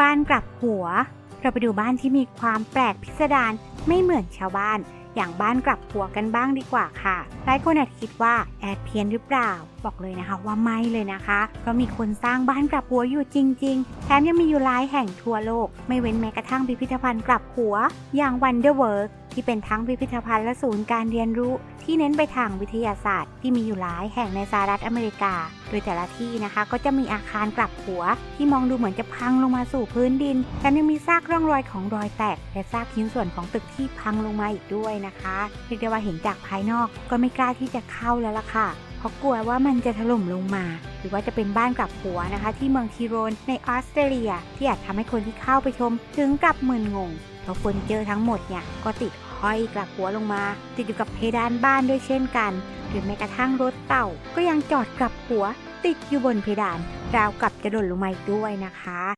บ้านกลับหัว เราไปดูบ้านที่มีความแปลกพิสดารไม่เหมือนชาวบ้าน อย่างบ้านกลับหัวกันบ้างดีกว่าค่ะ หลายคนอาจคิดว่าแอดเพี้ยนหรือเปล่า บอกเลยนะคะว่าไม่เลยนะคะ เพราะมีคนสร้างบ้านกลับหัวอยู่จริง ๆ แถมยังมีอยู่หลายแห่งทั่วโลก ไม่เว้นแม้กระทั่งพิพิธภัณฑ์กลับหัว อย่าง Wonderwork ที่เป็นทั้งพิพิธภัณฑ์และศูนย์การเรียนรู้ ที่เน้นไปทางวิทยาศาสตร์ ที่มีอยู่หลายแห่งในสหรัฐอเมริกา โดยแต่ละที่นะคะ ก็จะมีอาคารกลับหัว ที่มองดูเหมือนจะพังลงมาสู่พื้นดินแถมยังมีซากร่องรอยของรอยแตก และซากชิ้นส่วนของตึกที่พังลงมาอีกด้วยนะคะเรียกได้ว่าเห็นจากภายนอกก็ไม่กล้าที่จะเข้าแล้วล่ะค่ะเพราะกลัวว่ามันจะถล่มลงมา หรือว่าจะเป็นบ้านกลับหัวนะคะ ที่เมืองทีโรนในออสเตรเลีย ที่อาจทำให้คนที่เข้าไปชม ถึงกับมึนงงเพราะเฟอร์นิเจอร์ทั้งหมดเนี่ยก็ติด ห้อยกลับหัวลงมา ติดอยู่กับเพดานบ้านด้วยเช่นกัน หรือแม้กระทั่งรถเต่า ก็ยังจอดกลับหัวติดอยู่บนเพดาน ราวกับจะหล่นลงมาอีกด้วยนะคะ